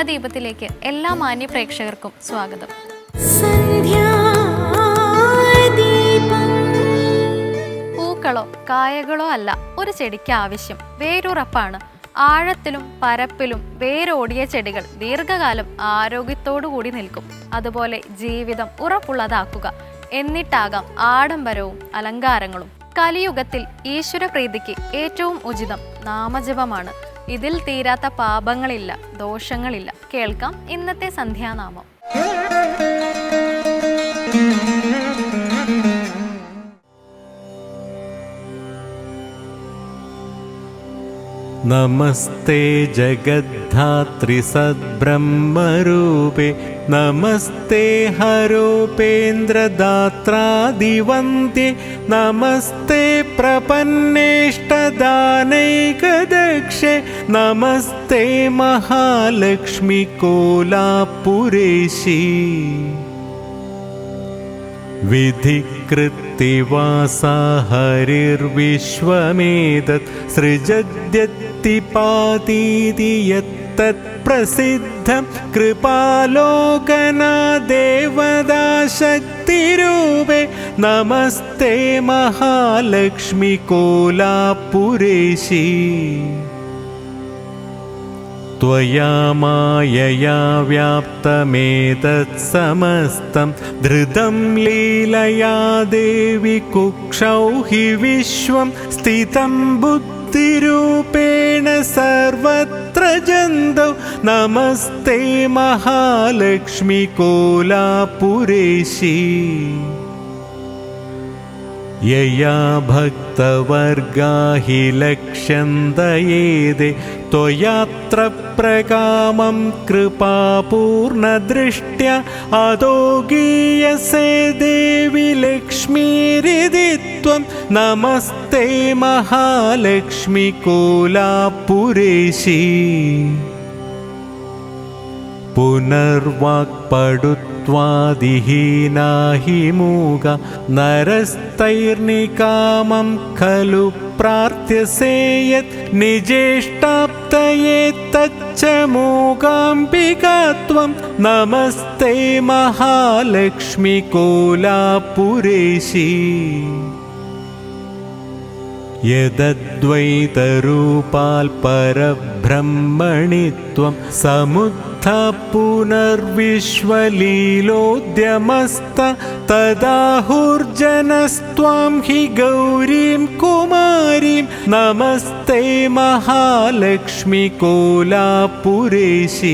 സന്ധ്യാദീപത്തിലേക്ക് എല്ലാ മാന്യ പ്രേക്ഷകർക്കും സ്വാഗതം. പൂക്കളോ കായകളോ അല്ല ഒരു ചെടിക്ക് ആവശ്യം. വേരുറപ്പാണ്. ആഴത്തിലും പരപ്പിലും വേരോടിയ ചെടികൾ ദീർഘകാലം ആരോഗ്യത്തോടു കൂടി നിൽക്കും. അതുപോലെ ജീവിതം ഉറപ്പുള്ളതാക്കുക. എന്നിട്ടാകാം ആഡംബരവും അലങ്കാരങ്ങളും. കലിയുഗത്തിൽ ഈശ്വരപ്രീതിക്ക് ഏറ്റവും ഉചിതം നാമജപമാണ്. ഇതിൽ തീരാത്ത പാപങ്ങളില്ല ദോഷങ്ങളില്ല. കേൾക്കാം ഇന്നത്തെ സന്ധ്യാനാമം. नमस्ते जगद्धात्रि सद्ब्रह्मरूपे नमस्ते हरोपेन्द्रदात्रादिवन्द्ये नमस्ते प्रपन्नेष्टदानैकदक्षे नमस्ते महालक्ष्मि कोलापुरेशी विधिकृत्तिवासा हरिर्विश्वमेतत् सृजद्यत्तिपातीति यत्तत्प्रसिद्धं कृपालोकना देवदा शक्तिरूपे नमस्ते महालक्ष्मि कोलापुरेशी त्वया मायया व्याप्तमेतत्समस्तं धृतं लीलया देवि कुक्षौ हि विश्वं स्थितं बुद्धिरूपेण सर्वत्र जन्तौ नमस्ते महालक्ष्मि कोलापुरेशी यया भक्तवर्गा हि लक्ष्यन्तयेदे त्वयात्र प्रकामं कृपापूर्णदृष्ट्या अदो गीयसे देवि लक्ष्मीरिति त्वं नमस्ते महालक्ष्मि कोलापुरेशी पुनर्वाक्पडुत्वादिहीना हि मूग नरस्तैर्निकामं खलु प्रार्थ्यसे यत् निजेष्टाप्तये तच्च मूगाम्बिका त्वं नमस्ते महालक्ष्मि कोलापुरेशी यदद्वैतरूपाल्परब्रह्मणि त्वं समुत्थ पुनर्विश्वलीलोद्यमस्त तदाहुर्जनस्त्वां हि गौरीं कुमारीं नमस्ते महालक्ष्मि कोलापुरेशी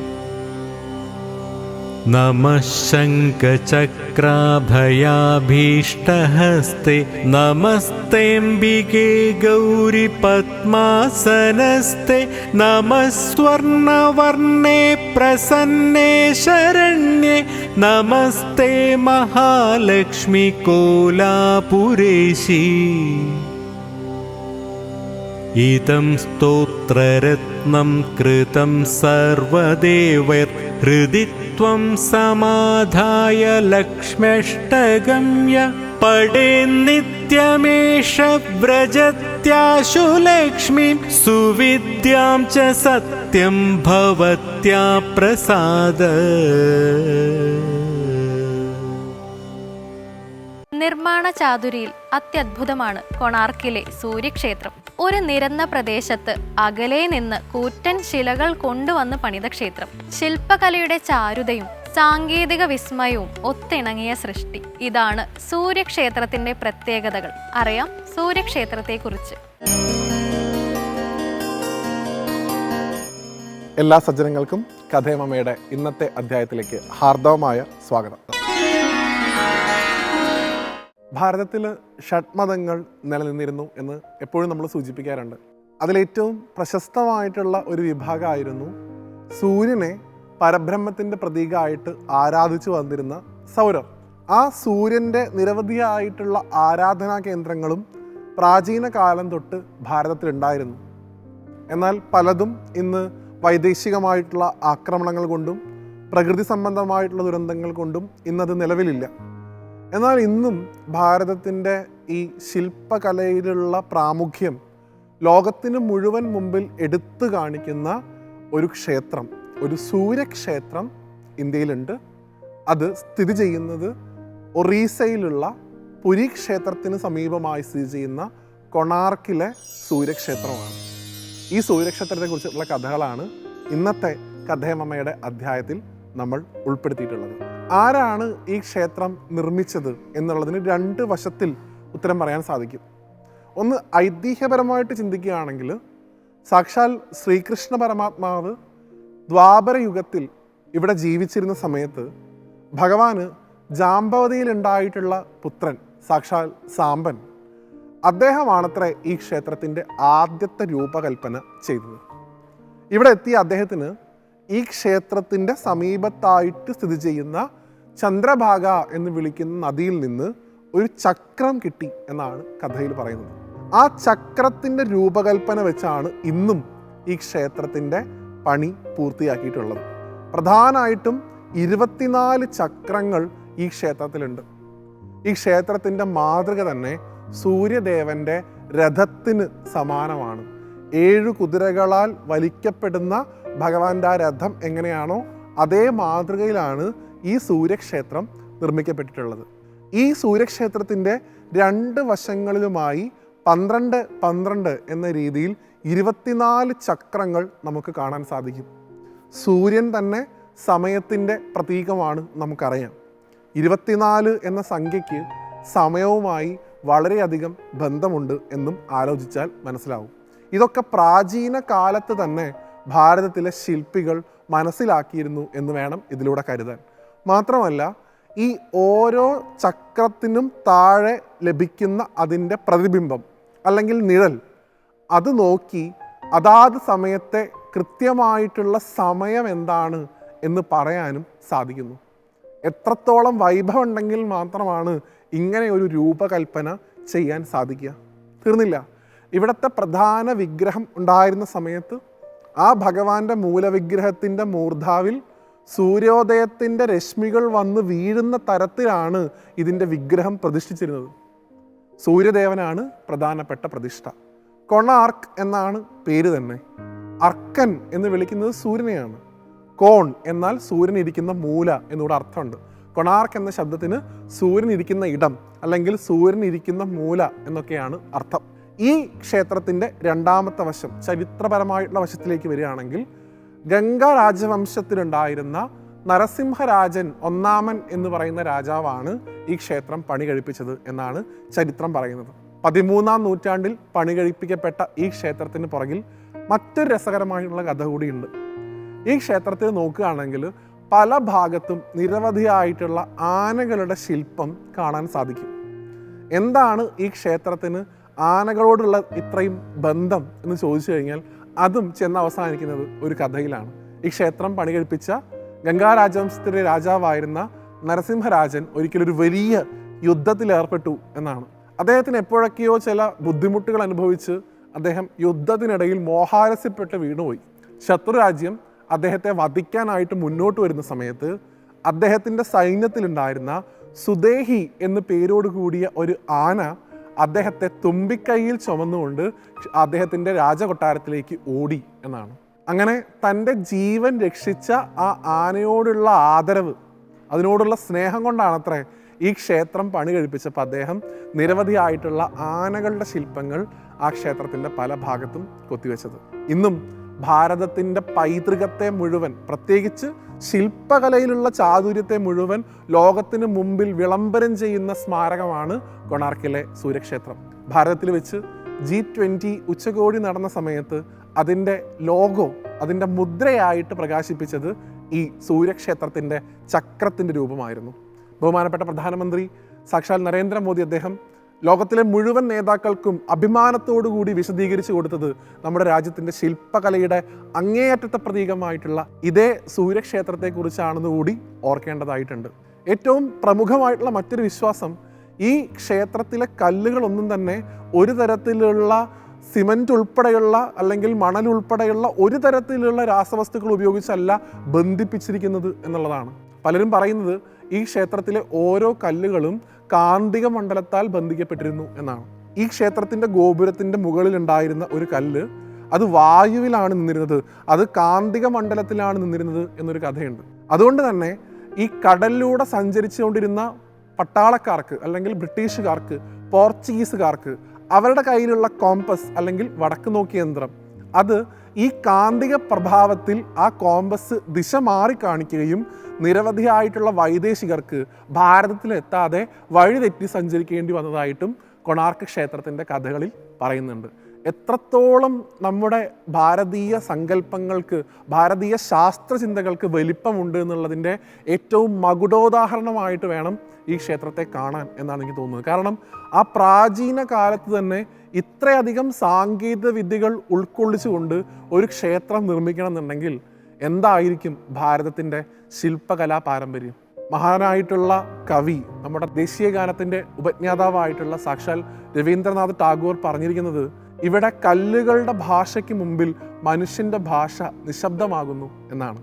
नमः शङ्खचक्राभयाभीष्टहस्ते नमस्तेऽम्बिके गौरिपद्मासनस्ते स्वर्णवर्णे प्रसन्ने शरण्ये नमस्ते महालक्ष्मि कोलापुरेशी। इदं स्तोत्ररत्नं कृतं सर्वदेवैर्हृदि त्वं समाधाय लक्ष्म्यष्टगम्य पडे नित्यमेष व्रजत्याशु लक्ष्मीं सुविद्यां च सत्यं भवत्या प्रसाद നിർമ്മാണ ചാതുരിയിൽ അത്യത്ഭുതമാണ് കൊണാർക്കിലെ സൂര്യക്ഷേത്രം. ഒരു നിരന്ന പ്രദേശത്ത് അകലെ നിന്ന് കൂറ്റൻ ശിലകൾ കൊണ്ടുവന്ന് പണിത ക്ഷേത്രം. ശില്പകലയുടെ ചാരുതയും സാങ്കേതിക വിസ്മയവും ഒത്തിണങ്ങിയ സൃഷ്ടി. ഇതാണ് സൂര്യക്ഷേത്രത്തിന്റെ പ്രത്യേകതകൾ. അറിയാം സൂര്യക്ഷേത്രത്തെക്കുറിച്ച്. എല്ലാ സജ്ജനങ്ങൾക്കും കഥയമ്മയുടെ ഇന്നത്തെ അധ്യായത്തിലേക്ക് ഹാർദവമായ സ്വാഗതം. ഭാരതത്തിൽ ഷഡ്മതങ്ങൾ നിലനിന്നിരുന്നു എന്ന് എപ്പോഴും നമ്മൾ സൂചിപ്പിക്കാറുണ്ട്. അതിലേറ്റവും പ്രശസ്തമായിട്ടുള്ള ഒരു വിഭാഗമായിരുന്നു സൂര്യനെ പരബ്രഹ്മത്തിന്റെ പ്രതീകമായിട്ട് ആരാധിച്ചു വന്നിരുന്ന സൗരർ ആ സൂര്യന്റെ നിരവധിയായിട്ടുള്ള ആരാധനാ കേന്ദ്രങ്ങളും പ്രാചീന കാലം തൊട്ട് ഭാരതത്തിലുണ്ടായിരുന്നു. എന്നാൽ പലതും ഇന്ന് വൈദേശികമായിട്ടുള്ള ആക്രമണങ്ങൾ കൊണ്ടും പ്രകൃതി സംബന്ധമായിട്ടുള്ള ദുരന്തങ്ങൾ കൊണ്ടും ഇന്നത് നിലവിലില്ല. എന്നാൽ ഇന്നും ഭാരതത്തിന്റെ ഈ ശില്പകലയിലുള്ള പ്രാമുഖ്യം ലോകത്തിന് മുഴുവൻ മുമ്പിൽ എടുത്തു കാണിക്കുന്ന ഒരു ക്ഷേത്രം ഒരു സൂര്യക്ഷേത്രം ഇന്ത്യയിലുണ്ട്. അത് സ്ഥിതി ചെയ്യുന്നത് ഒറീസയിലുള്ള പുരി ക്ഷേത്രത്തിന് സമീപമായി സ്ഥിതി ചെയ്യുന്ന കൊണാർക്കിലെ സൂര്യക്ഷേത്രമാണ്. ഈ സൂര്യക്ഷേത്രത്തെക്കുറിച്ചുള്ള കഥകളാണ് ഇന്നത്തെ കഥയമമ്മയുടെ അധ്യായത്തിൽ നമ്മൾ ഉൾപ്പെടുത്തിയിട്ടുള്ളത്. ആരാണ് ഈ ക്ഷേത്രം നിർമ്മിച്ചത് എന്നുള്ളതിന് രണ്ട് വശത്തിൽ ഉത്തരം പറയാൻ സാധിക്കും. ഒന്ന് ഐതിഹ്യപരമായിട്ട് ചിന്തിക്കുകയാണെങ്കിൽ സാക്ഷാൽ ശ്രീകൃഷ്ണ പരമാത്മാവ് ദ്വാപര യുഗത്തിൽ ഇവിടെ ജീവിച്ചിരുന്ന സമയത്ത് ഭഗവാന് ജാമ്പവതിയിൽ ഉണ്ടായിട്ടുള്ള പുത്രൻ സാക്ഷാൽ സാമ്പൻ അദ്ദേഹമാണത്രേ ഈ ക്ഷേത്രത്തിന്റെ ആദ്യത്തെ രൂപകൽപ്പന ചെയ്തത്. ഇവിടെ എത്തിയ അദ്ദേഹത്തിന് ഈ ക്ഷേത്രത്തിന്റെ സമീപത്തായിട്ട് സ്ഥിതി ചെയ്യുന്ന ചന്ദ്രഭാഗ എന്ന് വിളിക്കുന്ന നദിയിൽ നിന്ന് ഒരു ചക്രം കിട്ടി എന്നാണ് കഥയിൽ പറയുന്നത്. ആ ചക്രത്തിന്റെ രൂപകൽപ്പന വെച്ചാണ് ഇന്നും ഈ ക്ഷേത്രത്തിന്റെ പണി പൂർത്തിയാക്കിയിട്ടുള്ളത്. പ്രധാനമായിട്ടും ഇരുപത്തിനാല് ചക്രങ്ങൾ ഈ ക്ഷേത്രത്തിലുണ്ട്. ഈ ക്ഷേത്രത്തിന്റെ മാതൃക തന്നെ സൂര്യദേവന്റെ രഥത്തിന് സമാനമാണ്. ഏഴ് കുതിരകളാൽ വലിക്കപ്പെടുന്ന ഭഗവാന്റെ ആ രഥം എങ്ങനെയാണോ അതേ മാതൃകയിലാണ് ഈ സൂര്യക്ഷേത്രം നിർമ്മിക്കപ്പെട്ടിട്ടുള്ളത്. ഈ സൂര്യക്ഷേത്രത്തിന്റെ രണ്ട് വശങ്ങളിലുമായി പന്ത്രണ്ട് പന്ത്രണ്ട് എന്ന രീതിയിൽ ഇരുപത്തിനാല് ചക്രങ്ങൾ നമുക്ക് കാണാൻ സാധിക്കും. സൂര്യൻ തന്നെ സമയത്തിന്റെ പ്രതീകമാണ് നമുക്കറിയാം. ഇരുപത്തിനാല് എന്ന സംഖ്യയ്ക്ക് സമയവുമായി വളരെയധികം ബന്ധമുണ്ട് എന്നും ആലോചിച്ചാൽ മനസ്സിലാവും. ഇതൊക്കെ പ്രാചീന കാലത്ത് തന്നെ ഭാരതത്തിലെ ശില്പികൾ മനസ്സിലാക്കിയിരുന്നു എന്ന് വേണം ഇതിലൂടെ കരുതാൻ. മാത്രമല്ല ഈ ഓരോ ചക്രത്തിനും താഴെ ലഭിക്കുന്ന അതിന്റെ പ്രതിബിംബം അല്ലെങ്കിൽ നിഴൽ അത് നോക്കി അതാത് സമയത്തെ കൃത്യമായിട്ടുള്ള സമയം എന്താണ് എന്ന് പറയാനും സാധിക്കുന്നു. എത്രത്തോളം വൈഭവം ഉണ്ടെങ്കിൽ മാത്രമാണ് ഇങ്ങനെ ഒരു രൂപകൽപ്പന ചെയ്യാൻ സാധിക്കുക. തീർന്നില്ല. ഇവിടുത്തെ പ്രധാന വിഗ്രഹം ഉണ്ടായിരുന്ന സമയത്ത് ആ ഭഗവാന്റെ മൂലവിഗ്രഹത്തിന്റെ മൂർധാവിൽ സൂര്യോദയത്തിന്റെ രശ്മികൾ വന്ന് വീഴുന്ന തരത്തിലാണ് ഇതിന്റെ വിഗ്രഹം പ്രതിഷ്ഠിച്ചിരുന്നത്. സൂര്യദേവനാണ് പ്രധാനപ്പെട്ട പ്രതിഷ്ഠ. കൊണാർക്ക് എന്നാണ് പേര് തന്നെ. അർക്കൻ എന്ന് വിളിക്കുന്നത് സൂര്യനെയാണ്. കോൺ എന്നാൽ സൂര്യൻ ഇരിക്കുന്ന മൂല എന്നൂടെ അർത്ഥമുണ്ട്. കൊണാർക്ക് എന്ന ശബ്ദത്തിന് സൂര്യൻ ഇരിക്കുന്ന ഇടം അല്ലെങ്കിൽ സൂര്യൻ ഇരിക്കുന്ന മൂല എന്നൊക്കെയാണ് അർത്ഥം. ഈ ക്ഷേത്രത്തിന്റെ രണ്ടാമത്തെ വശം ചരിത്രപരമായിട്ടുള്ള വശത്തിലേക്ക് വരികയാണെങ്കിൽ ഗംഗ രാജവംശത്തിലുണ്ടായിരുന്ന നരസിംഹരാജൻ ഒന്നാമൻ എന്ന് പറയുന്ന രാജാവാണ് ഈ ക്ഷേത്രം പണി കഴിപ്പിച്ചത് എന്നാണ് ചരിത്രം പറയുന്നത്. പതിമൂന്നാം നൂറ്റാണ്ടിൽ പണി കഴിപ്പിക്കപ്പെട്ട ഈ ക്ഷേത്രത്തിന് പുറകിൽ മറ്റൊരു രസകരമായിട്ടുള്ള കഥ കൂടിയുണ്ട്. ഈ ക്ഷേത്രത്തിൽ നോക്കുകയാണെങ്കിൽ പല ഭാഗത്തും നിരവധിയായിട്ടുള്ള ആനകളുടെ ശില്പം കാണാൻ സാധിക്കും. എന്താണ് ഈ ക്ഷേത്രത്തിന് ആനകളോടുള്ള ഇത്രയും ബന്ധം എന്ന് ചോദിച്ചു കഴിഞ്ഞാൽ അതും ചെന്ന് അവസാനിക്കുന്നത് ഒരു കഥയിലാണ്. ഈ ക്ഷേത്രം പണി കഴിപ്പിച്ച ഗംഗാ രാജവംശത്തിലെ രാജാവായിരുന്ന നരസിംഹരാജൻ ഒരിക്കലൊരു വലിയ യുദ്ധത്തിൽ ഏർപ്പെട്ടു എന്നാണ്. അദ്ദേഹത്തിന് എപ്പോഴൊക്കെയോ ചില ബുദ്ധിമുട്ടുകൾ അനുഭവിച്ച് അദ്ദേഹം യുദ്ധത്തിനിടയിൽ മോഹാരസ്യപ്പെട്ട് വീണുപോയി. ശത്രുരാജ്യം അദ്ദേഹത്തെ വധിക്കാനായിട്ട് മുന്നോട്ട് വരുന്ന സമയത്ത് അദ്ദേഹത്തിന്റെ സൈന്യത്തിലുണ്ടായിരുന്ന സുദേഹി എന്ന് പേരോട് കൂടിയ ഒരു ആന അദ്ദേഹത്തെ തുമ്പിക്കൈയിൽ ചുമന്നുകൊണ്ട് അദ്ദേഹത്തിന്റെ രാജകൊട്ടാരത്തിലേക്ക് ഓടി എന്നാണ്. അങ്ങനെ തന്റെ ജീവൻ രക്ഷിച്ച ആ ആനയോടുള്ള ആദരവ് അതിനോടുള്ള സ്നേഹം കൊണ്ടാണത്രേ ഈ ക്ഷേത്രം പണി കഴിപ്പിച്ചപ്പോൾ അദ്ദേഹം നിരവധിയായിട്ടുള്ള ആനകളുടെ ശില്പങ്ങൾ ആ ക്ഷേത്രത്തിന്റെ പല ഭാഗത്തും കൊത്തിവെച്ചത്. ഇന്നും ഭാരതത്തിന്റെ പൈതൃകത്തെ മുഴുവൻ പ്രത്യേകിച്ച് ശില്പകലയിലുള്ള ചാതുര്യത്തെ മുഴുവൻ ലോകത്തിന് മുമ്പിൽ വിളംബരം ചെയ്യുന്ന സ്മാരകമാണ് കൊണാർക്കിലെ സൂര്യക്ഷേത്രം. ഭാരതത്തിൽ വെച്ച് ജി ട്വന്റി ഉച്ചകോടി നടന്ന സമയത്ത് അതിന്റെ ലോഗോ അതിന്റെ മുദ്രയായിട്ട് പ്രകാശിപ്പിച്ചത് ഈ സൂര്യക്ഷേത്രത്തിന്റെ ചക്രത്തിന്റെ രൂപമായിരുന്നു. ബഹുമാനപ്പെട്ട പ്രധാനമന്ത്രി സാക്ഷാൽ നരേന്ദ്രമോദി അദ്ദേഹം ലോകത്തിലെ മുഴുവൻ നേതാക്കൾക്കും അഭിമാനത്തോടുകൂടി വിശദീകരിച്ചു കൊടുത്തത് നമ്മുടെ രാജ്യത്തിന്റെ ശില്പകലയുടെ അങ്ങേയറ്റത്തെ പ്രതീകമായിട്ടുള്ള ഇതേ സൂര്യക്ഷേത്രത്തെക്കുറിച്ചാണെന്ന് കൂടി ഓർക്കേണ്ടതായിട്ടുണ്ട്. ഏറ്റവും പ്രമുഖമായിട്ടുള്ള മറ്റൊരു വിശ്വാസം ഈ ക്ഷേത്രത്തിലെ കല്ലുകളൊന്നും തന്നെ ഒരു തരത്തിലുള്ള സിമന്റ് ഉൾപ്പെടെയുള്ള അല്ലെങ്കിൽ മണൽ ഉൾപ്പെടെയുള്ള ഒരു തരത്തിലുള്ള രാസവസ്തുക്കൾ ഉപയോഗിച്ചല്ല ബന്ധിപ്പിച്ചിരിക്കുന്നത് എന്നുള്ളതാണ്. പലരും പറയുന്നത് ഈ ക്ഷേത്രത്തിലെ ഓരോ കല്ലുകളും കാന്തിക മണ്ഡലത്താൽ ബന്ധിക്കപ്പെട്ടിരുന്നു എന്നാണ്. ഈ ക്ഷേത്രത്തിന്റെ ഗോപുരത്തിന്റെ മുകളിൽ ഉണ്ടായിരുന്ന ഒരു കല്ല് അത് വായുവിലാണ് നിന്നിരുന്നത്. അത് കാന്തിക മണ്ഡലത്തിലാണ് നിന്നിരുന്നത് എന്നൊരു കഥയുണ്ട്. അതുകൊണ്ട് തന്നെ ഈ കടലിലൂടെ സഞ്ചരിച്ചുകൊണ്ടിരുന്ന പട്ടാളക്കാർക്ക് അല്ലെങ്കിൽ ബ്രിട്ടീഷുകാർക്ക് പോർച്ചുഗീസുകാർക്ക് അവരുടെ കയ്യിലുള്ള കോമ്പസ് അല്ലെങ്കിൽ വടക്ക് നോക്കിയ യന്ത്രം അത് ഈ കാന്തിക പ്രഭാവത്തിൽ ആ കോമ്പസ് ദിശ മാറി കാണിക്കുകയും നിരവധിയായിട്ടുള്ള വൈദേശികർക്ക് ഭാരതത്തിലെത്താതെ വഴിതെറ്റി സഞ്ചരിക്കേണ്ടി വന്നതായിട്ടും കൊണാർക്ക് ക്ഷേത്രത്തിന്റെ കഥകളിൽ പറയുന്നുണ്ട്. എത്രത്തോളം നമ്മുടെ ഭാരതീയ സങ്കല്പങ്ങൾക്ക് ഭാരതീയ ശാസ്ത്രചിന്തകൾക്ക് വലിപ്പമുണ്ട് എന്നുള്ളതിന്റെ ഏറ്റവും മകുടോദാഹരണമായിട്ട് വേണം ഈ ക്ഷേത്രത്തെ കാണാൻ എന്നാണ് എനിക്ക് തോന്നുന്നത്. കാരണം ആ പ്രാചീന കാലത്ത് തന്നെ ഇത്രയധികം സാങ്കേതിക വിദ്യകൾ ഉൾക്കൊള്ളിച്ചുകൊണ്ട് ഒരു ക്ഷേത്രം നിർമ്മിക്കണം എന്നുണ്ടെങ്കിൽ എന്തായിരിക്കും ഭാരതത്തിന്റെ ശില്പകലാ പാരമ്പര്യം മഹാനായിട്ടുള്ള കവി നമ്മുടെ ദേശീയ ഗാനത്തിന്റെ ഉപജ്ഞാതാവായിട്ടുള്ള സാക്ഷാൽ രവീന്ദ്രനാഥ് ടാഗോർ പറഞ്ഞിരിക്കുന്നത് ഇവിടെ കല്ലുകളുടെ ഭാഷയ്ക്ക് മുമ്പിൽ മനുഷ്യന്റെ ഭാഷ നിശബ്ദമാകുന്നു എന്നാണ്.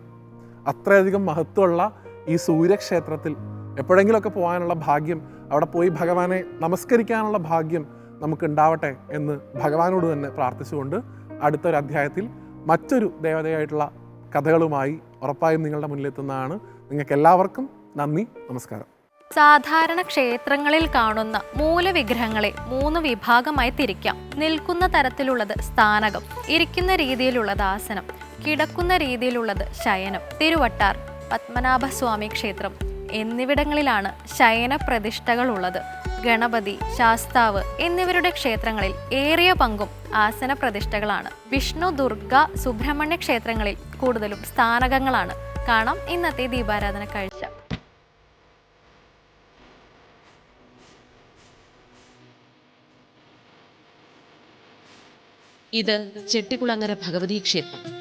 അത്രയധികം മഹത്വമുള്ള ഈ സൂര്യക്ഷേത്രത്തിൽ എപ്പോഴെങ്കിലുമൊക്കെ പോകാനുള്ള ഭാഗ്യം അവിടെ പോയി ഭഗവാനെ നമസ്കരിക്കാനുള്ള ഭാഗ്യം നമുക്ക് ഉണ്ടാവട്ടെ എന്ന് ഭഗവാനോട് തന്നെ പ്രാർത്ഥിച്ചുകൊണ്ട് അടുത്തൊരു അധ്യായത്തിൽ മറ്റൊരു ദേവതയായിട്ടുള്ള കഥകളുമായി ഉറപ്പായും നിങ്ങളുടെ മുന്നിലെത്തുന്നതാണ്. നിങ്ങൾക്ക് എല്ലാവർക്കും നന്ദി നമസ്കാരം. സാധാരണ ക്ഷേത്രങ്ങളിൽ കാണുന്ന മൂലവിഗ്രഹങ്ങളെ മൂന്ന് വിഭാഗമായി തിരിക്കാം. നിൽക്കുന്ന തരത്തിലുള്ളത് സ്ഥാനകം ഇരിക്കുന്ന രീതിയിലുള്ളത് ആസനം കിടക്കുന്ന രീതിയിലുള്ളത് ശയനം തിരുവട്ടാർ പത്മനാഭസ്വാമി ക്ഷേത്രം എന്നിവിടങ്ങളിലാണ് ശയന പ്രതിഷ്ഠകൾ ഉള്ളത് ഗണപതി ശാസ്താവ് എന്നിവരുടെ ക്ഷേത്രങ്ങളിൽ ഏറിയ പങ്കും ആസന പ്രതിഷ്ഠകളാണ്. വിഷ്ണു ദുർഗ സുബ്രഹ്മണ്യ ക്ഷേത്രങ്ങളിൽ കൂടുതലും സ്ഥാനകങ്ങളാണ്. കാണാം ഇന്നത്തെ ദീപാരാധന കാഴ്ച. ഇത് ചെട്ടിക്കുളങ്ങര ഭഗവതി ക്ഷേത്രം.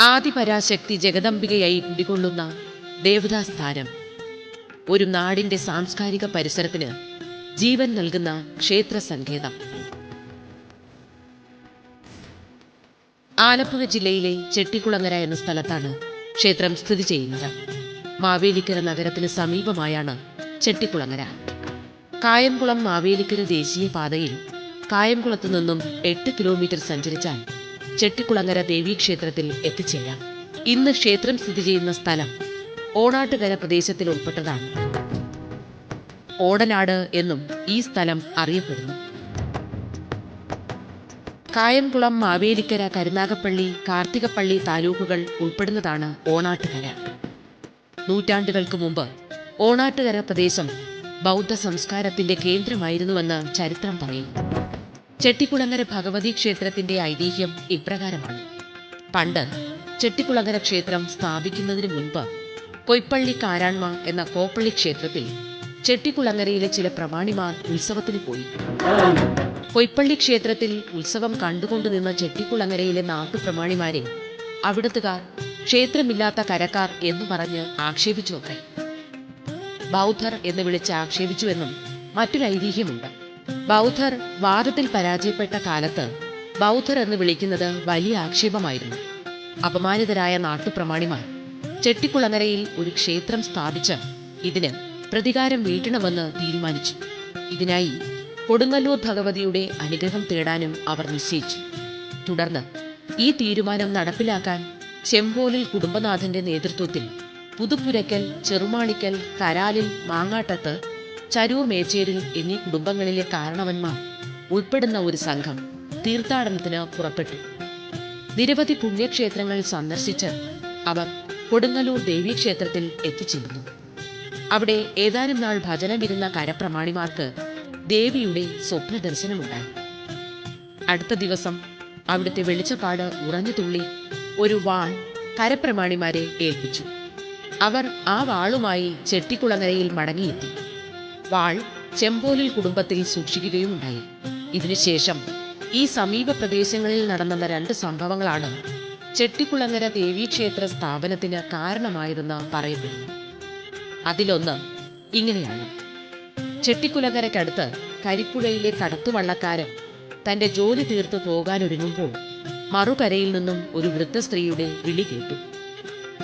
ആദിപരാശക്തി ജഗദംബികയായി കുടികൊള്ളുന്ന ദേവതാസ്ഥാനം ഒരു നാടിന്റെ സാംസ്കാരിക പരിസരത്തിന് ജീവൻ നൽകുന്ന ക്ഷേത്ര സങ്കേതം. ആലപ്പുഴ ജില്ലയിലെ ചെട്ടിക്കുളങ്ങര എന്ന സ്ഥലത്താണ് ക്ഷേത്രം സ്ഥിതി ചെയ്യുന്നത്. മാവേലിക്കര നഗരത്തിന് സമീപമായാണ് ചെട്ടിക്കുളങ്ങര. കായംകുളം മാവേലിക്കര ദേശീയപാതയിൽ കായംകുളത്തു നിന്നും എട്ട് കിലോമീറ്റർ സഞ്ചരിച്ചാൽ ചെട്ടിക്കുളങ്ങര ദേവീക്ഷേത്രത്തിൽ എത്തിച്ചേരാം. ഇന്ന് ക്ഷേത്രം സ്ഥിതി ചെയ്യുന്ന സ്ഥലം ഓണാട്ടുകര പ്രദേശത്തിൽ ഉൾപ്പെട്ടതാണ്. ഓടനാട് എന്നും ഈ സ്ഥലം അറിയപ്പെടുന്നു. കായംകുളം മാവേലിക്കര കരുനാഗപ്പള്ളി കാർത്തികപ്പള്ളി താലൂക്കുകൾ ഉൾപ്പെടുന്നതാണ് ഓണാട്ടുകര. നൂറ്റാണ്ടുകൾക്ക് മുമ്പ് ഓണാട്ടുകര പ്രദേശം ബൗദ്ധ സംസ്കാരത്തിന്റെ കേന്ദ്രമായിരുന്നുവെന്ന് ചരിത്രം പറയും. ചെട്ടിക്കുളങ്ങര ഭഗവതി ക്ഷേത്രത്തിന്റെ ഐതിഹ്യം ഇപ്രകാരമാണ്. പണ്ട് ചെട്ടിക്കുളങ്ങര ക്ഷേത്രം സ്ഥാപിക്കുന്നതിന് മുൻപ് കൊയ്പ്പള്ളി കാരാൺമ എന്ന കോപ്പള്ളി ക്ഷേത്രത്തിൽ ചെട്ടിക്കുളങ്ങരയിലെ ചില പ്രമാണിമാർ ഉത്സവത്തിന് പോയി. പൊയ്പ്പള്ളി ക്ഷേത്രത്തിൽ ഉത്സവം കണ്ടുകൊണ്ടു നിന്ന ചെട്ടിക്കുളങ്ങരയിലെ നാട്ടുപ്രമാണിമാരെ അവിടത്തുകാർ ക്ഷേത്രമില്ലാത്ത കരക്കാർ എന്ന് പറഞ്ഞ് ആക്ഷേപിച്ചു അത്രേ ബൗദ്ധർ എന്ന് വിളിച്ച് ആക്ഷേപിച്ചുവെന്നും മറ്റൊരു ഐതിഹ്യമുണ്ട്. ബൗദ്ധർ വാദത്തിൽ പരാജയപ്പെട്ട കാലത്ത് ബൗദ്ധർ എന്ന് വിളിക്കുന്നത് വലിയ ആക്ഷേപമായിരുന്നു. അപമാനിതരായ നാട്ടുപ്രമാണിമാർ ചെട്ടിക്കുളങ്ങരയിൽ ഒരു ക്ഷേത്രം സ്ഥാപിച്ച് ഇതിന് പ്രതികാരം വീട്ടണമെന്ന് തീരുമാനിച്ചു. ഇതിനായി കൊടുങ്ങല്ലൂർ ഭഗവതിയുടെ അനുഗ്രഹം തേടാനും അവർ നിശ്ചയിച്ചു. തുടർന്ന് ഈ തീരുമാനം നടപ്പിലാക്കാൻ ചെമ്പോലിൽ കുടുംബനാഥന്റെ നേതൃത്വത്തിൽ പുതുപ്പുരയ്ക്കൽ ചെറുമാണിക്കൽ കരാലിൽ മാങ്ങാട്ടത്ത് ചരൂർ മേച്ചേരിൽ എന്നീ കുടുംബങ്ങളിലെ കാരണവന്മാർ ഉൾപ്പെടുന്ന ഒരു സംഘം തീർത്ഥാടനത്തിന് പുറപ്പെട്ടു. നിരവധി പുണ്യക്ഷേത്രങ്ങൾ സന്ദർശിച്ച് അവർ കൊടുങ്ങല്ലൂർ ദേവീക്ഷേത്രത്തിൽ എത്തിച്ചേർന്നു. അവിടെ ഏതാനും നാൾ ഭജനമിരുന്ന കരപ്രമാണിമാർക്ക് ദേവിയുടെ സ്വപ്ന ദർശനമുണ്ടായി അടുത്ത ദിവസം അവിടുത്തെ വെളിച്ചപ്പാട് ഉറഞ്ഞു തുള്ളി ഒരു വാൾ കരപ്രമാണിമാരെ ഏൽപ്പിച്ചു. അവർ ആ വാളുമായി ചെട്ടിക്കുളങ്ങരയിൽ മടങ്ങിയെത്തി. വാൾ ചെമ്പോലിൽ കുടുംബത്തിൽ സൂക്ഷിക്കുകയുമുണ്ടായി ഇതിനുശേഷം ഈ സമീപ പ്രദേശങ്ങളിൽ നടന്ന രണ്ട് സംഭവങ്ങളാണ് ചെട്ടിക്കുളങ്ങര ദേവീക്ഷേത്ര സ്ഥാപനത്തിന് കാരണമായതെന്ന് പറയപ്പെടുന്നു. അതിലൊന്ന് ഇങ്ങനെയാണ്. ചെട്ടിക്കുലങ്കരയ്ക്കടുത്ത് കരിപ്പുഴയിലെ കടത്തുവള്ളക്കാരൻ തന്റെ ജോലി തീർത്ത് പോകാനൊരുങ്ങുമ്പോൾ മറുകരയിൽ നിന്നും ഒരു വൃദ്ധ സ്ത്രീയുടെ വിളി കേട്ടു.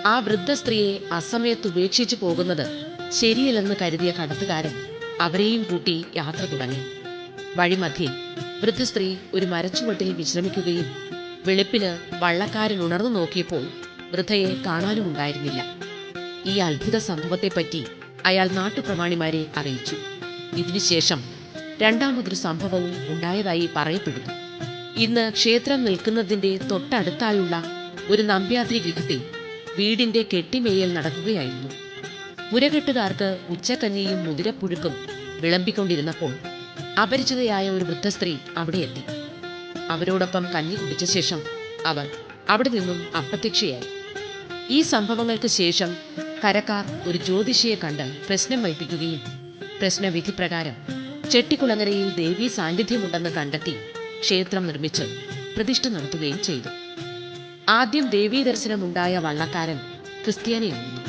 ആ വൃദ്ധ സ്ത്രീയെ അസമയത്ത് ഉപേക്ഷിച്ചു പോകുന്നത് ശരിയല്ലെന്ന് കരുതിയ കടത്തുകാരൻ അവരെയും കൂട്ടി യാത്ര തുടങ്ങി. വഴിമധ്യേ വൃദ്ധ സ്ത്രീ ഒരു മരച്ചുവട്ടിൽ വിശ്രമിക്കുകയും വെളുപ്പിന് വള്ളക്കാരൻ ഉണർന്നു നോക്കിയപ്പോൾ വൃദ്ധയെ കാണാനും ഉണ്ടായിരുന്നില്ല ഈ അത്ഭുത സംഭവത്തെപ്പറ്റി അയാൾ നാട്ടുപ്രമാണിമാരെ അറിയിച്ചു. ഇതിനുശേഷം രണ്ടാമതൊരു സംഭവവും ഉണ്ടായതായി പറയപ്പെടുന്നു. ഇന്ന് ക്ഷേത്രം നിൽക്കുന്നതിന്റെ തൊട്ടടുത്തായുള്ള ഒരു നമ്പ്യാത്രി ഗൃഹത്തിൽ വീടിന്റെ കെട്ടിമേയൽ നടക്കുകയായിരുന്നു. മുരകെട്ടുകാർക്ക് ഉച്ചക്കഞ്ഞിയും മുതിരപ്പുഴുക്കും വിളമ്പിക്കൊണ്ടിരുന്നപ്പോൾ അപരിചിതയായ ഒരു വൃദ്ധ സ്ത്രീ അവിടെ എത്തി അവരോടൊപ്പം കഞ്ഞി കുടിച്ച ശേഷം അവർ അവിടെ നിന്നും അപ്രത്യക്ഷയായി. ഈ സംഭവങ്ങൾക്ക് ശേഷം കരക്കാർ ഒരു ജ്യോതിഷിയെ കണ്ട് പ്രശ്നം വൈപ്പിക്കുകയും പ്രശ്നവിധി പ്രകാരം ചെട്ടിക്കുളങ്ങരയിൽ ദേവീ സാന്നിധ്യമുണ്ടെന്ന് കണ്ടെത്തി ക്ഷേത്രം നിർമ്മിച്ച് പ്രതിഷ്ഠ നടത്തുകയും ചെയ്തു. ആദ്യം ദേവീ ദർശനമുണ്ടായ വള്ളക്കാരൻ ക്രിസ്ത്യാനിയായിരുന്നു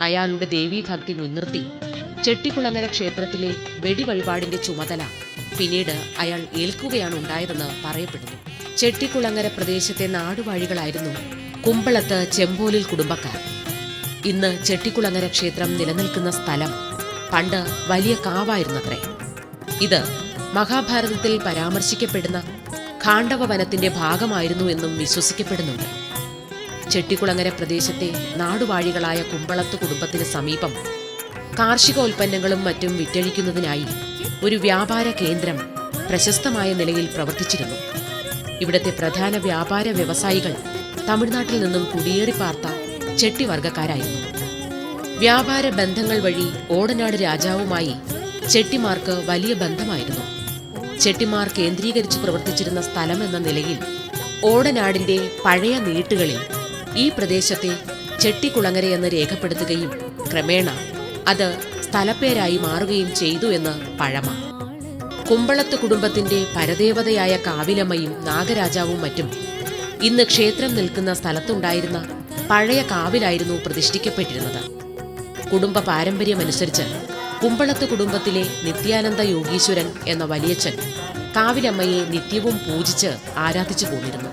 അയാളുടെ ദേവീ ഭക്തി മുൻനിർത്തി ചെട്ടിക്കുളങ്ങര ക്ഷേത്രത്തിലെ വെടി വഴിപാടിന്റെ ചുമതല പിന്നീട് അയാൾ ഏൽക്കുകയാണ് ഉണ്ടായതെന്ന് പറയപ്പെടുന്നു. ചെട്ടിക്കുളങ്ങര പ്രദേശത്തെ നാടുവാഴികളായിരുന്നു കുമ്പളത്ത് ചെമ്പോലിൽ കുടുംബക്കാർ. ഇന്ന് ചെട്ടിക്കുളങ്ങര ക്ഷേത്രം നിലനിൽക്കുന്ന സ്ഥലം. പണ്ട് വലിയ കാവായിരുന്നത്രേ. ഇത് മഹാഭാരതത്തിൽ പരാമർശിക്കപ്പെടുന്ന ഖാണ്ഡവ വനത്തിന്റെ ഭാഗമായിരുന്നു എന്നും വിശ്വസിക്കപ്പെടുന്നുണ്ട്. ചെട്ടിക്കുളങ്ങര പ്രദേശത്തെ നാടുവാഴികളായ കുമ്പളത്ത് കുടുംബത്തിന് സമീപം കാർഷികോൽപ്പന്നങ്ങളും മറ്റും വിറ്റഴിക്കുന്നതിനായി ഒരു വ്യാപാര കേന്ദ്രം പ്രശസ്തമായ നിലയിൽ പ്രവർത്തിച്ചിരുന്നു. ഇവിടത്തെ പ്രധാന വ്യാപാര വ്യവസായികൾ തമിഴ്നാട്ടിൽ നിന്നും കുടിയേറി പാർത്ത ചെട്ടിവർഗക്കാരായിരുന്നു വ്യാപാര ബന്ധങ്ങൾ വഴി ഓടനാട് രാജാവുമായി ചെട്ടിമാർക്ക് വലിയ ബന്ധമായിരുന്നു. ചെട്ടിമാർ കേന്ദ്രീകരിച്ച് പ്രവർത്തിച്ചിരുന്ന സ്ഥലം എന്ന നിലയിൽ ഓടനാടിന്റെ പഴയ നീട്ടുകളിൽ ഈ പ്രദേശത്തെ ചെട്ടിക്കുളങ്ങര എന്ന് രേഖപ്പെടുത്തുകയും ക്രമേണ അത് സ്ഥലപ്പേരായി മാറുകയും ചെയ്തു എന്ന് പഴമ. കുമ്പളത്ത് കുടുംബത്തിന്റെ പരദേവതയായ കാവിലമ്മയും നാഗരാജാവും മറ്റും ഇന്ന് ക്ഷേത്രം നിൽക്കുന്ന സ്ഥലത്തുണ്ടായിരുന്ന പഴയ കാവിലായിരുന്നു പ്രതിഷ്ഠിക്കപ്പെട്ടിരുന്നത്. കുടുംബ പാരമ്പര്യമനുസരിച്ച് കുമ്പളത്ത് കുടുംബത്തിലെ നിത്യാനന്ദ യോഗീശ്വരൻ എന്ന വലിയച്ഛൻ കാവിലമ്മയെ നിത്യവും പൂജിച്ച് ആരാധിച്ചു പോന്നിരുന്നു.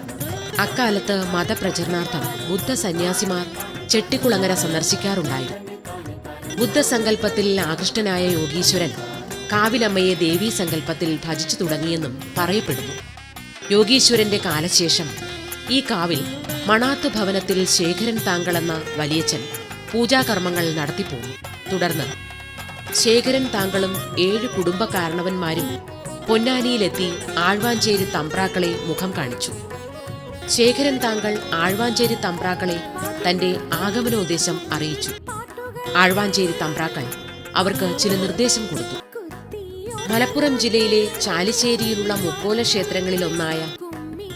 അക്കാലത്ത് മതപ്രചരണാർത്ഥം ബുദ്ധ സന്യാസിമാർ ചെട്ടിക്കുളങ്ങര സന്ദർശിക്കാറുണ്ടായിരുന്നു. ബുദ്ധസങ്കല്പത്തിൽ ആകൃഷ്ടനായ യോഗീശ്വരൻ കാവിലമ്മയെ ദേവീ സങ്കല്പത്തിൽ ഭജിച്ചു തുടങ്ങിയെന്നും പറയപ്പെടുന്നു. യോഗീശ്വരന്റെ കാലശേഷം ഈ കാവിൽ മണാത്ത് ഭവനത്തിൽ ശേഖരൻ താങ്കളെന്ന വലിയച്ഛൻ പൂജാകർമ്മങ്ങൾ നടത്തിപ്പോന്നു. തുടർന്ന് ശേഖരൻ താങ്കളും ഏഴ് കുടുംബ കാരണവന്മാരും പൊന്നാനിയിലെത്തി ആഴ്വാഞ്ചേരി തമ്പ്രാക്കളെ മുഖം കാണിച്ചു. ശേഖരൻ താങ്കൾ ആഴ്വാഞ്ചേരി തമ്പ്രാക്കളെ തന്റെ ആഗമനോദ്ദേശം അറിയിച്ചു. ആഴ്വാഞ്ചേരി തമ്പ്രാക്കൾ അവർക്ക് ചില നിർദ്ദേശം കൊടുത്തു. മലപ്പുറം ജില്ലയിലെ ചാലിശ്ശേരിയിലുള്ള മുക്കോല ക്ഷേത്രങ്ങളിലൊന്നായ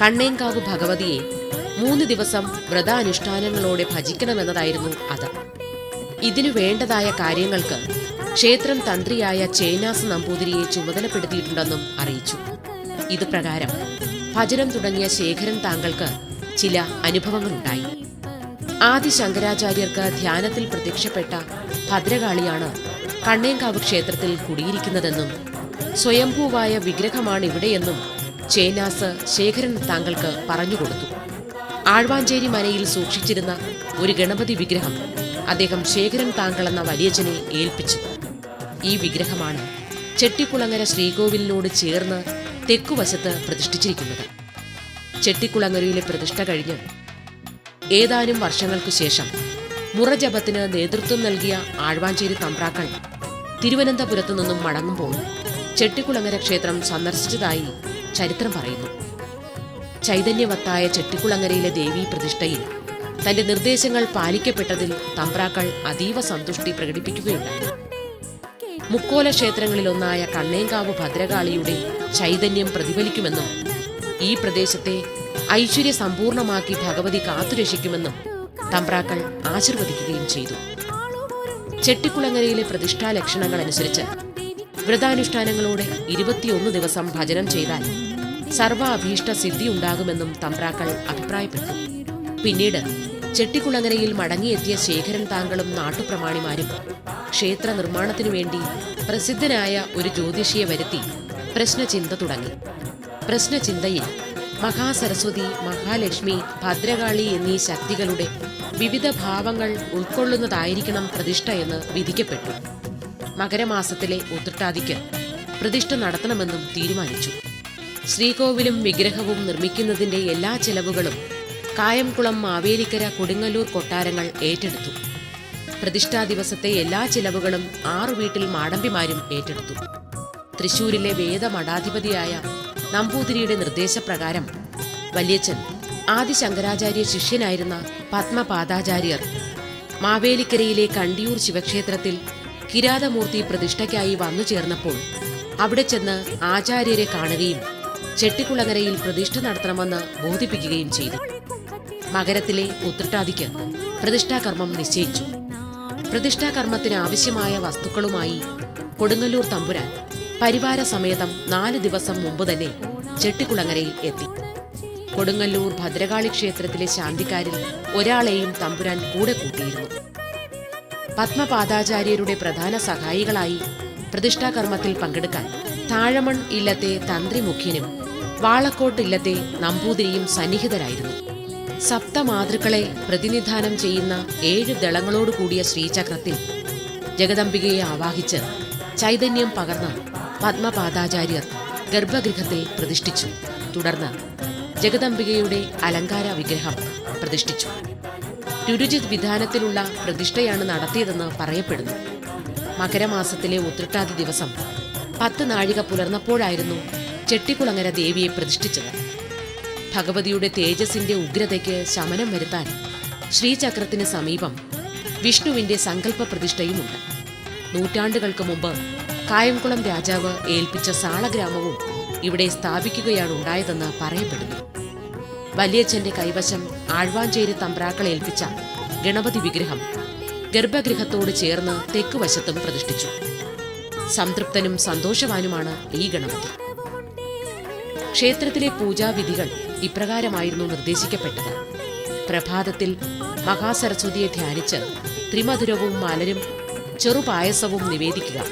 കണ്ണേങ്കാവ് ഭഗവതിയെ മൂന്ന് ദിവസം വ്രതാനുഷ്ഠാനങ്ങളോടെ ഭജിക്കണമെന്നതായിരുന്നു അത്. ഇതിനു വേണ്ടതായ കാര്യങ്ങൾക്ക് ക്ഷേത്രം തന്ത്രിയായ ചേനാസ് നമ്പൂതിരിയെ ചുമതലപ്പെടുത്തിയിട്ടുണ്ടെന്നും അറിയിച്ചു. ഇത് പ്രകാരം ഭജനം തുടങ്ങിയ ശേഖരൻ താങ്കൾക്ക് ചില അനുഭവങ്ങളുണ്ടായി. ആദി ശങ്കരാചാര്യർക്ക് ധ്യാനത്തിൽ പ്രത്യക്ഷപ്പെട്ട ഭദ്രകാളിയാണ് കണ്ണേങ്കാവ് ക്ഷേത്രത്തിൽ കുടിയിരിക്കുന്നതെന്നും സ്വയംഭൂവായ വിഗ്രഹമാണ് ഇവിടെയെന്നും ചേനാസ് ശേഖരൻ താങ്കൾക്ക് പറഞ്ഞുകൊടുത്തു ആഴ്വാഞ്ചേരി മനയിൽ സൂക്ഷിച്ചിരുന്ന ഒരു ഗണപതി വിഗ്രഹം അദ്ദേഹം ശേഖരൻ താങ്കൾ എന്ന വലിയച്ഛനെ ഏൽപ്പിച്ചു. ഈ വിഗ്രഹമാണ് ചെട്ടിക്കുളങ്ങര ശ്രീകോവിലിനോട് ചേർന്ന് തെക്കുവശത്ത് പ്രതിഷ്ഠിച്ചിരിക്കുന്നത്. ചെട്ടിക്കുളങ്ങരയിലെ പ്രതിഷ്ഠ കഴിഞ്ഞ് ഏതാനും വർഷങ്ങൾക്കു ശേഷം മുറജപത്തിന് നേതൃത്വം നൽകിയ ആഴ്വാഞ്ചേരി തമ്പ്രാക്കൾ തിരുവനന്തപുരത്തു നിന്നും മടങ്ങുമ്പോൾ ചെട്ടിക്കുളങ്ങര ക്ഷേത്രം സന്ദർശിച്ചതായി ചരിത്രം പറയുന്നു. ചൈതന്യവത്തായ ചെട്ടിക്കുളങ്ങരയിലെ ദേവീ പ്രതിഷ്ഠയിൽ തന്റെ നിർദ്ദേശങ്ങൾ പാലിക്കപ്പെട്ടതിൽ തമ്പ്രാക്കൾ അതീവ സന്തുഷ്ടി പ്രകടിപ്പിക്കുകയുണ്ടായി. മുക്കോല ക്ഷേത്രങ്ങളിലൊന്നായ കണ്ണേങ്കാവ് ഭദ്രകാളിയുടെ ചൈതന്യം പ്രതിഫലിക്കുമെന്നും ഈ പ്രദേശത്തെ ഐശ്വര്യ സമ്പൂർണമാക്കി ഭഗവതി കാത്തുരക്ഷിക്കുമെന്നും തമ്പ്രാക്കൾ ആശീർവദിക്കുകയും ചെയ്തു. ചെട്ടിക്കുളങ്ങരയിലെ പ്രതിഷ്ഠാ ലക്ഷണങ്ങൾ അനുസരിച്ച് വ്രതാനുഷ്ഠാനങ്ങളോടെ ഇരുപത്തിയൊന്ന് ദിവസം ഭജനം ചെയ്താൽ സർവ അഭീഷ്ട സിദ്ധി ഉണ്ടാകുമെന്നും തമ്പ്രാക്കൾ അഭിപ്രായപ്പെട്ടു. പിന്നീട് ചെട്ടിക്കുളങ്ങരയിൽ മടങ്ങിയെത്തിയ ശേഖരൻ താങ്കളും നാട്ടുപ്രമാണിമാരും ക്ഷേത്ര നിർമ്മാണത്തിനു വേണ്ടി പ്രസിദ്ധനായ ഒരു ജ്യോതിഷിയെ വരുത്തി പ്രശ്നചിന്ത തുടങ്ങി. പ്രശ്നചിന്തയിൽ മഹാസരസ്വതി മഹാലക്ഷ്മി ഭദ്രകാളി എന്നീ ശക്തികളുടെ വിവിധ ഭാവങ്ങൾ ഉൾക്കൊള്ളുന്നതായിരിക്കണം പ്രതിഷ്ഠ എന്ന് വിധിക്കപ്പെട്ടു. മകരമാസത്തിലെ ഉത്രട്ടാതിക്ക് പ്രതിഷ്ഠ നടത്തണമെന്നും തീരുമാനിച്ചു. ശ്രീകോവിലും വിഗ്രഹവും നിർമ്മിക്കുന്നതിന്റെ എല്ലാ ചെലവുകളും കായംകുളം മാവേലിക്കര കൊടുങ്ങല്ലൂർ കൊട്ടാരങ്ങൾ ഏറ്റെടുത്തു. പ്രതിഷ്ഠാ ദിവസത്തെ എല്ലാ ചിലവുകളും ആറു വീട്ടിൽ മാടമ്പിമാരും ഏറ്റെടുത്തു. തൃശൂരിലെ വേദമഠാധിപതിയായ നമ്പൂതിരിയുടെ നിർദ്ദേശപ്രകാരം വല്യച്ഛൻ ആദി ശങ്കരാചാര്യ ശിഷ്യനായിരുന്ന പത്മപാദാചാര്യർ മാവേലിക്കരയിലെ കണ്ടിയൂർ ശിവക്ഷേത്രത്തിൽ കിരാതമൂർത്തി പ്രതിഷ്ഠയ്ക്കായി വന്നു ചേർന്നപ്പോൾ അവിടെ ചെന്ന് ആചാര്യരെ കാണുകയും ചെട്ടിക്കുളങ്ങരയിൽ പ്രതിഷ്ഠ നടത്തണമെന്ന് ബോധിപ്പിക്കുകയും ചെയ്തു. മകരത്തിലെ ഉത്രട്ടാതിക്ക് പ്രതിഷ്ഠാകർമ്മം നിശ്ചയിച്ചു. പ്രതിഷ്ഠാകർമ്മത്തിന് ആവശ്യമായ വസ്തുക്കളുമായി കൊടുങ്ങല്ലൂർ തമ്പുരാൻ പരിവാര സമേതം നാല് ദിവസം മുമ്പ് തന്നെ ചെട്ടിക്കുളങ്ങരയിൽ എത്തി. കൊടുങ്ങല്ലൂർ ഭദ്രകാളി ക്ഷേത്രത്തിലെ ശാന്തിക്കാരിൽ ഒരാളെയും തമ്പുരാൻ കൂടെ കൂട്ടിയിരുന്നു. പത്മപാദാചാര്യരുടെ പ്രധാന സഹായികളായി പ്രതിഷ്ഠാകർമ്മത്തിൽ പങ്കെടുക്കാൻ താഴമൺ ഇല്ലത്തെ തന്ത്രി മുഖ്യനും വാളക്കോട്ട് ഇല്ലത്തെ നമ്പൂതിരിയും സന്നിഹിതരായിരുന്നു. സപ്തമാതൃക്കളെ പ്രതിനിധാനം ചെയ്യുന്ന ഏഴ് ദളങ്ങളോട് കൂടിയ ശ്രീചക്രത്തിൽ ജഗദംബികയെ ആവാഹിച്ച് ചൈതന്യം പകർന്ന് പത്മപാദാചാര്യർ ഗർഭഗൃഹത്തെ പ്രതിഷ്ഠിച്ചു. തുടർന്ന് ജഗദംബികയുടെ അലങ്കാര വിഗ്രഹം പ്രതിഷ്ഠിച്ചു. രുരുജിത് വിധാനത്തിലുള്ള പ്രതിഷ്ഠയാണ് നടത്തിയതെന്ന് പറയപ്പെടുന്നു. മകരമാസത്തിലെ ഉത്രട്ടാതി ദിവസം പത്ത് നാഴിക പുലർന്നപ്പോഴായിരുന്നു ചെട്ടിക്കുളങ്ങര ദേവിയെ പ്രതിഷ്ഠിച്ചത്. ഭഗവതിയുടെ തേജസിന്റെ ഉഗ്രതയ്ക്ക് ശമനം വരുത്താൻ ശ്രീചക്രത്തിന് സമീപം വിഷ്ണുവിന്റെ സങ്കല്പ പ്രതിഷ്ഠയുമുണ്ട്. നൂറ്റാണ്ടുകൾക്ക് മുമ്പ് കായംകുളം രാജാവ് ഏൽപ്പിച്ച സാളഗ്രാമവും ഇവിടെ സ്ഥാപിക്കുകയാണ് ഉണ്ടായതെന്ന് പറയപ്പെടുന്നു. വലിയച്ഛന്റെ കൈവശം ആഴ്വാഞ്ചേരി തമ്പ്രാക്കൾ ഏൽപ്പിച്ച ഗണപതി വിഗ്രഹം ഗർഭഗൃഹത്തോട് ചേർന്ന് തെക്കുവശത്തും പ്രതിഷ്ഠിച്ചു. സംതൃപ്തനും സന്തോഷവാനുമാണ് ഈ ഗണപതി. ക്ഷേത്രത്തിലെ പൂജാവിധികൾ ഇപ്രകാരമായിരുന്നു നിർദ്ദേശിക്കപ്പെട്ടത്. പ്രഭാതത്തിൽ മഹാസരസ്വതിയെ ധ്യാനിച്ച് ത്രിമധുരവും മലരും ചെറുപായസവും നിവേദിക്കുക.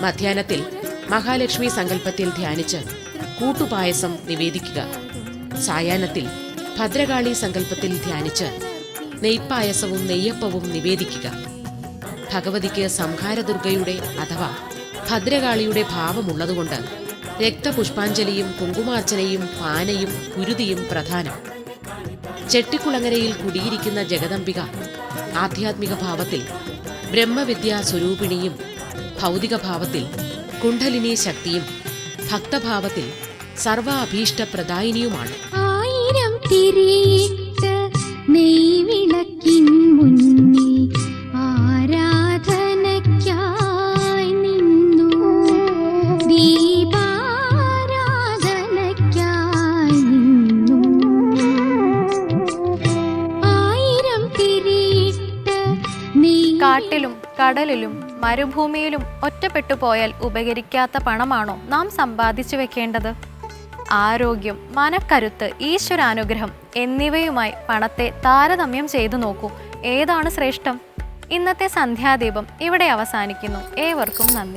മധ്യാഹ്നത്തിൽ മഹാലക്ഷ്മി സങ്കല്പത്തിൽ ധ്യാനിച്ച് കൂട്ടുപായസം നിവേദിക്കുക. സായാഹ്നത്തിൽ ഭദ്രകാളി സങ്കല്പത്തിൽ ധ്യാനിച്ച് നെയ്പായസവും നെയ്യപ്പവും നിവേദിക്കുക. ഭഗവതിക്ക് സംഹാരദുർഗയുടെ അഥവാ ഭദ്രകാളിയുടെ ഭാവമുള്ളതുകൊണ്ട് രക്തപുഷ്പാഞ്ജലിയും കുങ്കുമാർച്ചനയും പാനയും കുരുതിയും പ്രധാനം. ചെട്ടിക്കുളങ്ങരയിൽ കുടിയിരിക്കുന്ന ജഗദംബിക ആധ്യാത്മിക ഭാവത്തിൽ ബ്രഹ്മവിദ്യാ സ്വരൂപിണിയും ഭൗതിക ഭാവത്തിൽ കുണ്ഠലിനി ശക്തിയും ഭക്തഭാവത്തിൽ സർവ അഭീഷ്ട പ്രദായിനിയുമാണ് ആയിരം തിരിയിട്ട് നെയ്വിളക്കിൻ മുന്നിൽ കടലിലും മരുഭൂമിയിലും ഒറ്റപ്പെട്ടു പോയാൽ ഉപകരിക്കാത്ത പണമാണോ നാം സമ്പാദിച്ചു വെക്കേണ്ടത്? ആരോഗ്യം മനക്കരുത്ത് ഈശ്വരാനുഗ്രഹം എന്നിവയുമായി പണത്തെ താരതമ്യം ചെയ്തു നോക്കൂ. ഏതാണ് ശ്രേഷ്ഠം? ഇന്നത്തെ സന്ധ്യാദീപം ഇവിടെ അവസാനിക്കുന്നു. ഏവർക്കും നന്ദി.